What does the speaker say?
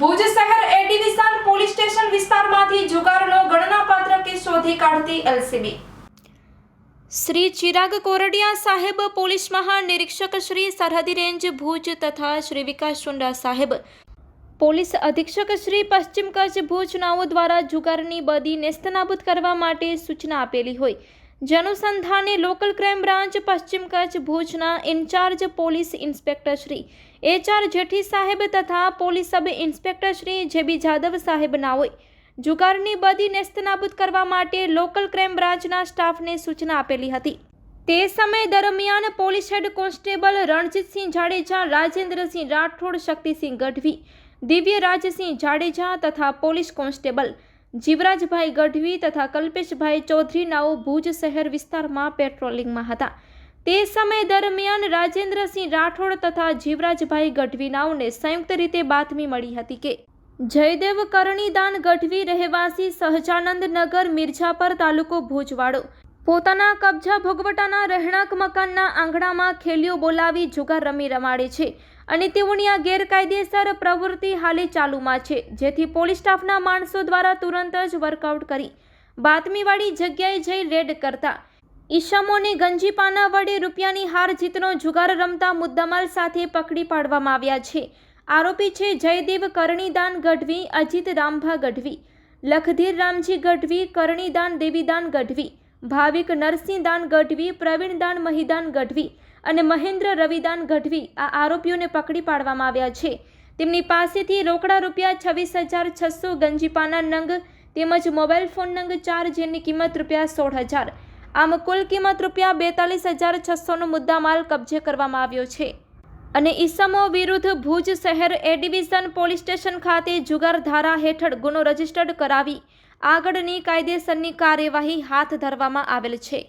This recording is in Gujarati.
ભુજ શહેર એડી ડિવિઝન પોલીસ સ્ટેશન વિસ્તારમાંથી જુગારનો ગણનાપાત્ર કેસ શોધી કાઢતી એલસીબી. શ્રી ચિરાગ કોરડિયા સાહેબ પોલીસ મહાનિરીક્ષક શ્રી સરહદી રેન્જ ભુજ તથા શ્રી વિકાસ ચુંડા સાહેબ. પોલીસ અધિક્ષક શ્રી પશ્ચિમ કચ્છ ભુજ નાઓ દ્વારા જુગારની બદી નેસ્તનાબૂદ કરવા માટે સૂચના આપેલી હોય. જનુસંધાને લોકલ ક્રાઇમ બ્રાન્ચ, પશ્ચિમ કચ્છ ભુજના incharge police inspector Shri H R Jethi saheb તથા police sub inspector Shri J B Jadav saheb નાઓએ જુગારની બદી નેસ્તનાબૂદ કરવા માટે લોકલ ક્રાઇમ બ્રાન્ચના સ્ટાફને સૂચના આપેલી હતી. તે સમય દરમિયાન police head constable Ranjitsinh Jadeja, Rajendrasinh Rathod, Shaktisinh Gadhvi, Divyarajsinh Jadeja તથા પોલીસ કોન્સ્ટેબલ જીવરાજભાઈ ગઢવી તથા કલ્પેશભાઈ ચૌધરી નાઓ ભુજ શહેર વિસ્તારમાં પેટ્રોલિંગમાં હતા. તે સમય દરમિયાન રાજેન્દ્રસિંહ રાઠોડ તથા જીવરાજભાઈ ગઢવી નાઓને સંયુક્ત રીતે બાતમી મળી હતી કે, જયદેવ કરણીદાન ગઢવી રહેવાસી સહજાનંદ નગર મિર્ઝાપર તાલુકો ભુજવાડો પોતાના કબજા ભોગવટાના રહેણાંક મકાનના આંગણામાં ખેલીઓ બોલાવી જુગાર રમી રમાડે છે. અને તેઓની આ ગેરકાયદેસર પ્રવૃત્તિ હાલે ચાલુમાં છે, જેથી પોલીસ સ્ટાફના માણસો દ્વારા તુરંત જ વર્કઆઉટ કરી બાતમીવાળી જગ્યાએ જઈ રેડ કરતા. ઈશમોને ગંજીપાના વડે રૂપિયાની હાર જીતનો જુગાર રમતા મુદ્દામાલ સાથે પકડી પાડવામાં આવ્યા છે. આરોપી છે જયદેવ કરણીદાન ગઢવી, અજીત રામભા ગઢવી, લખધીર રામજી ગઢવી, કરણીદાન દેવીદાન ગઢવી, ભાવિક નરસિંહદાન ગઢવી, પ્રવીણદાન મહિદાન ગઢવી અને મહેન્દ્ર રવિદાન ગઢવી આ આરોપીઓને પકડી પાડવામાં આવ્યા છે. તેમની પાસેથી રોકડા રૂપિયા છવ્વીસ હજાર છસો ગંજીપાના નંગ તેમજ મોબાઈલ ફોન નંગ ચાર જેની કિંમત રૂપિયા સોળ હજાર. આમ કુલ કિંમત રૂપિયા બેતાલીસ હજાર છસોનો મુદ્દામાલ કબજે કરવામાં આવ્યો છે. અને ઈસમો વિરુદ્ધ ભુજ શહેર એ ડિવિઝન પોલીસ સ્ટેશન ખાતે જુગાર ધારા હેઠળ ગુનો રજીસ્ટર્ડ કરાવી આગળની કાયદેસરની કાર્યવાહી હાથ ધરવામાં આવેલ છે.